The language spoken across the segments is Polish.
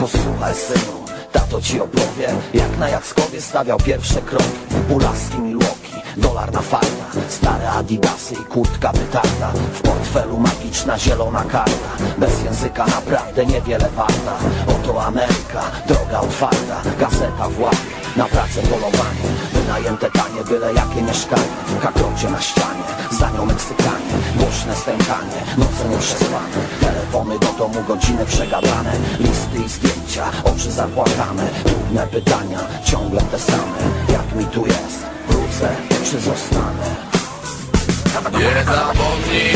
Posłuchaj synu, tato ci opowie Jak na Jackowie stawiał pierwsze kroki. Pulaski Milwaukee, dolar na farta. Stare adidasy i kurtka wytarta. W portfelu magiczna zielona karta. Bez języka naprawdę niewiele warta. Oto Ameryka, droga otwarta. Gazeta w łapie, na pracę polowanie. Wynajęte tanie, byle jakie mieszkanie. Kakrocie na ścianie, za nią Meksykanie. Głośne stękanie, noce nieprzespane Telefony do domu, godziny przegadane. Listy i zdjęcia, oczy zapłakane. Trudne pytania, ciągle te same. Jak mi tu jest, wrócę czy zostanę? Nie zapomnij,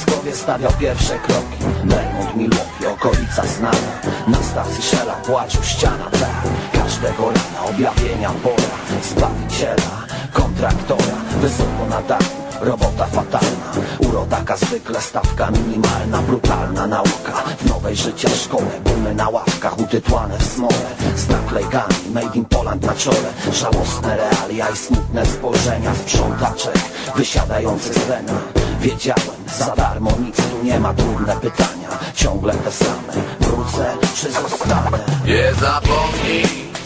Jackowie stawiał pierwsze kroki. Belmont, Milwaukee, okolica znana. Na stacji Shella płacił ściana tak Każdego rana. Objawienia pora Zbawiciela, kontraktora. Wysoko na dachu, robota fatalna. Urodaka zwykle stawka minimalna. Brutalna nauka. W nowej życia szkole Bumy na ławkach utytłane w smole. Z naklejkami made in Poland na czole. Żałosne realia i smutne spojrzenia Sprzątaczek wysiadających z wena Wiedziałem, za darmo nic tu nie ma Trudne pytania, ciągle te same. Wrócę czy zostanę? Nie zapomnij,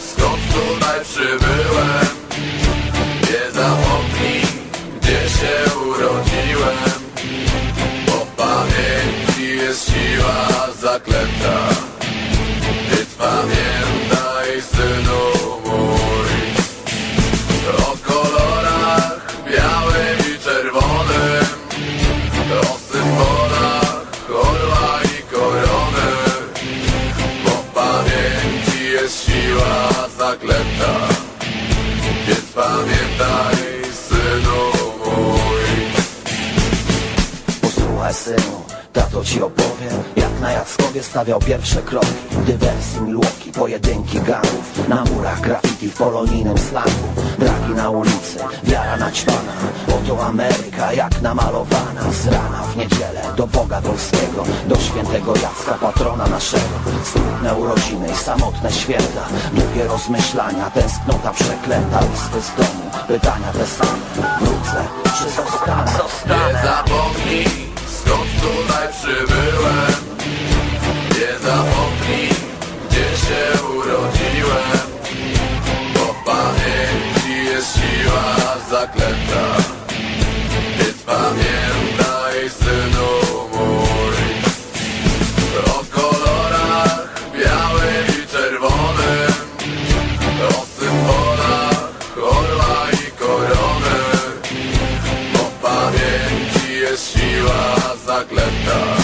skąd tutaj przybyłem. Nie zapomnij, gdzie się urodziłem O symbolach orła i korony bo pamięci jest siła zaklęta Więc pamiętaj, synu mój. Posłuchaj synu, tato ci opowie Jak na Jackowie stawiał pierwsze kroki. Dywersji Milwaukee, pojedynki gangów Na murach graffiti w polonijnym slangu Dragi na ulicy, wiara naćpana Oto Ameryka jak namalowana. Z rana w niedzielę do Boga Wolskiego Do świętego Jacka, patrona naszego. Smutne urodziny i samotne święta. Długie rozmyślania, tęsknota przeklęta. Listy z domu, pytania te same. Wrócę, czy zostanę? Nie zapomnij, skąd tutaj przybyłem jest siła zaklęta